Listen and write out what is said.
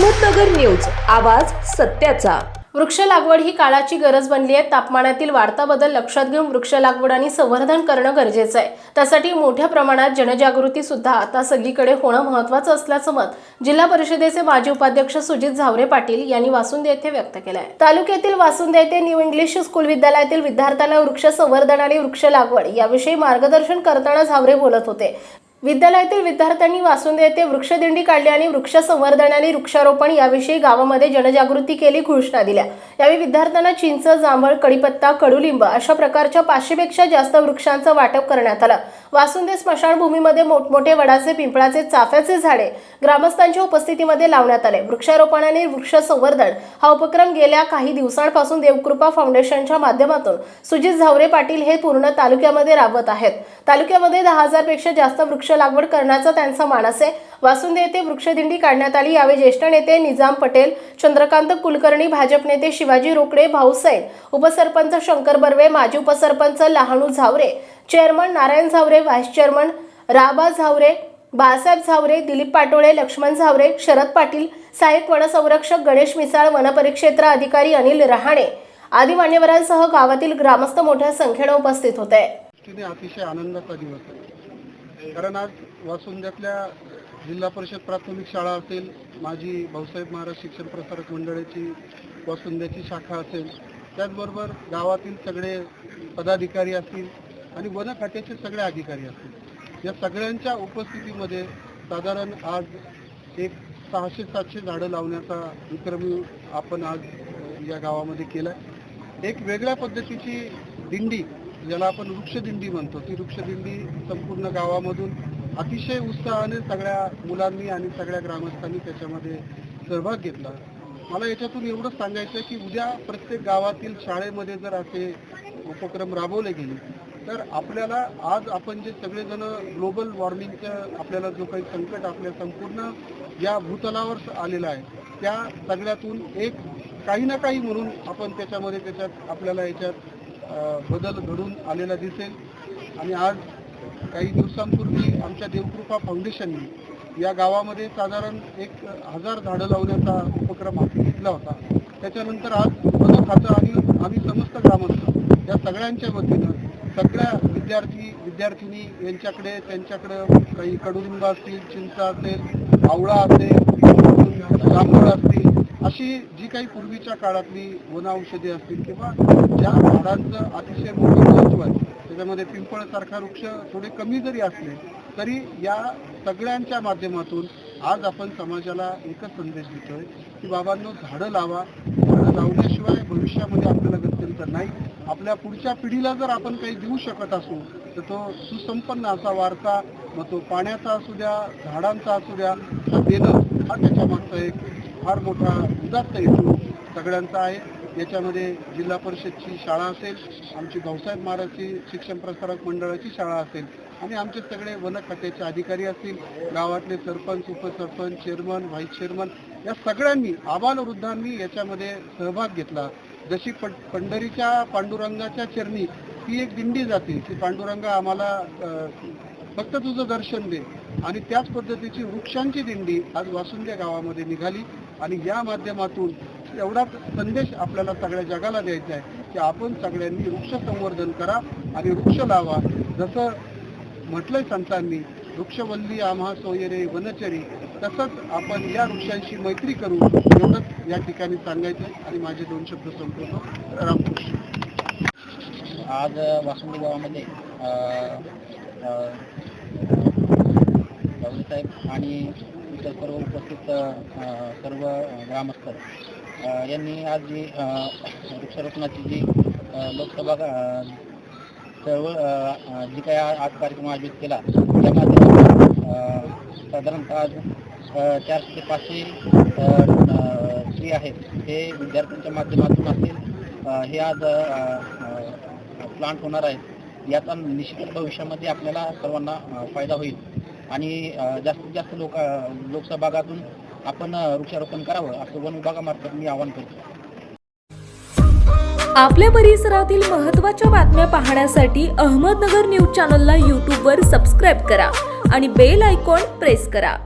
Ahmednagar news आवाज सत्याचा. वृक्ष लागवड ही काळाची गरज बनली आहे. तापमानातील वाढता बदल लक्षात घेऊन वृक्ष लागवड आणि संवर्धन करणं गरजेचं आहे. त्यासाठी मोठ्या प्रमाणात जनजागृती सुद्धा आता सगळीकडे होणं महत्त्वाचं असल्याचं मत जिल्हा परिषदेचे माजी उपाध्यक्ष सुजित झावरे पाटील यांनी वासुंदे येथे व्यक्त केलं आहे तालुक्यातील वासुंदे येथे न्यू इंग्लिश स्कूल विद्यालयातील विद्यार्थ्यांना वृक्ष संवर्धन आणि वृक्ष लागवड याविषयी मार्गदर्शन करताना झावरे बोलत होते. विद्यालयातील विद्यार्थ्यांनी वासुंदे येथे वृक्षदिंडी काढली आणि वृक्ष संवर्धन आणि वृक्षारोपण याविषयी गावामध्ये जनजागृती केली घोषणा दिल्या. यावेळी विद्यार्थ्यांना चिंच जांभळ कडीपत्ता कडुलिंब अशा प्रकारच्या पाचशेपेक्षा जास्त वृक्षांचं वाटप करण्यात आलं. वासुंदे स्मशानभूमीमध्ये मोठमोठे वडाचे पिंपळाचे चाफ्याचे झाडे ग्रामस्थांच्या उपस्थितीमध्ये लावण्यात आले. वृक्षारोपण आणि वृक्ष संवर्धन हा उपक्रम गेल्या काही दिवसांपासून देवकृपा फाउंडेशनच्या माध्यमातून सुजित झावरे पाटील हे पूर्ण तालुक्यामध्ये राबवत आहेत. तालुक्यामध्ये दहा हजारपेक्षा जास्त वृक्ष लागवड करण्याचा त्यांचा मानस आहे. वासुंदे येथे वृक्षदिंडी काढण्यात आली. यावेळी ज्येष्ठ नेते निजाम पटेल चंद्रकांत कुलकर्णी भाजप नेते शिवाजी रोकडे भाऊसाहेब उपसरपंच शंकर बर्वे माजी उपसरपंच Lahanu Zaware chairman Narayan Zaware vice chairman Raba Zaware Balasaheb Zaware Dilip Patole Laxman Zaware Sharad Patil सहाय्यक वनसंरक्षक गणेश मिसाळ वनपरिक्षेत्र अधिकारी अनिल रहाणे आदी मान्यवरांसह गावातील ग्रामस्थ मोठ्या संख्येने उपस्थित होते. अतिशय आनंदाचा दिवस आहे कारण आज वासुंद्यातल्या जिल्हा परिषद प्राथमिक शाळा असेल माझी भाऊसाहेब महाराज शिक्षण प्रसारक मंडळाची वासुंद्याची शाखा असेल त्याचबरोबर गावातील सगळे पदाधिकारी असतील आणि वन खात्याचे सगळे अधिकारी असतील. या सगळ्यांच्या उपस्थितीमध्ये साधारण आज एक सहाशे सातशे झाडं लावण्याचा विक्रमी आपण आज या गावामध्ये केला एक वेगळ्या पद्धतीची दिंडी ज्याला आपण वृक्षदिंडी म्हणतो ती वृक्षदिंडी संपूर्ण गावामधून अतिशय उत्साहाने सगळ्या मुलांनी आणि सगळ्या ग्रामस्थांनी त्याच्यामध्ये सहभाग घेतला. मला याच्यातून एवढंच सांगायचं आहे की उद्या प्रत्येक गावातील शाळेमध्ये जर असे उपक्रम राबवले गेले तर आपल्याला आज आपण जे सगळेजण ग्लोबल वॉर्मिंगचं आपल्याला जो काही संकट आपल्या संपूर्ण या भूतलावर आलेला आहे त्या सगळ्यातून एक काही ना काही म्हणून आपण त्याच्यामध्ये त्याच्यात आपल्याला याच्यात बदल घडून आलेला दिसेल. आणि आज काही दिवसांपूर्वी आमच्या देवकृपा फाउंडेशनने या गावामध्ये साधारण एक हजार झाडं लावण्याचा उपक्रम हाती घेतला होता. त्याच्यानंतर आज खातं आणि आम्ही समस्त ग्रामस्थ या सगळ्यांच्या वतीनं सगळ्या विद्यार्थी विद्यार्थिनी यांच्याकडे त्यांच्याकडं काही कडुलिंब असतील चिंचा असेल आवळा असेल जांभूळ असतील अशी काही पूर्वीच्या काळातली वन औषधी असतील किंवा ज्या झाडांचं अतिशय मोठं महत्त्व आहे त्याच्यामध्ये पिंपळसारखा वृक्ष थोडे कमी जरी असले तरी या सगळ्यांच्या माध्यमातून आज आपण समाजाला एकच संदेश देतोय की बाबांनो झाडं लावा. झाडं लावल्याशिवाय भविष्यामध्ये आपल्याला गत्यंतर नाही. आपल्या पुढच्या पिढीला जर आपण काही देऊ शकत असू तर तो सुसंपन्न असा वारसा मग तो पाण्याचा असू द्या झाडांचा असू द्या हा देणं हा त्याच्या मागचा एक फार मोठा उदात्त हेतू सगळ्यांचा आहे. याच्यामध्ये जिल्हा परिषदची शाळा असेल आमची भाऊसाहेब महाराजची शिक्षण प्रसारक मंडळाची शाळा असेल आणि आमचे सगळे वन खात्याचे अधिकारी असतील गावातले सरपंच उपसरपंच चेअरमन व्हाईस चेअरमन या सगळ्यांनी आबालवृद्धांनी याच्यामध्ये सहभाग घेतला. जशी प पंढरीच्या पांडुरंगाच्या चरणी ती एक दिंडी जाते की पांडुरंग आम्हाला फक्त तुझं दर्शन दे. आणि त्याच पद्धतीची वृक्षांची दिंडी आज वासुंद्या गावामध्ये निघाली. आणि या माध्यमातून एवढाच संदेश आपल्याला सगळ्या जगाला द्यायचा आहे की आपण सगळ्यांनी वृक्ष संवर्धन करा आणि वृक्ष लावा. जसं म्हटलंय संतांनी वृक्षवल्ली आम्हा सोयरे वनचरी. तसंच आपण या वृक्षांशी मैत्री करू एवढंच या ठिकाणी सांगायचं आणि माझे दोन शब्द संपवतो. रामकृष्ण आज वासुंदी गावामध्ये साहेब आणि इतर सर्व उपस्थित सर्व ग्रामस्थ यांनी आज जी वृक्षारोपणाची जी लोकसभा चळवळ जी काही आज कार्यक्रम आयोजित केला त्या माध्यमातून साधारणतः आज चारशे ते पाचशे स्त्री आहेत हे विद्यार्थ्यांच्या माध्यमातून असतील हे आज प्लांट होणार आहेत याचा निश्चित भविष्यामध्ये आपल्याला सर्वांना फायदा होईल. आणि जास्तीत जास्त लोक लोकसहभागातून आपण वृक्षारोपण करावं असं वन विभागामार्फत मी आवाहन करतो. आपल्या परिसरातील महत्त्वाच्या बातम्या पाहण्यासाठी अहमदनगर न्यूज चॅनलला यूट्यूबवर सबस्क्राईब करा आणि बेल आयकॉन प्रेस करा.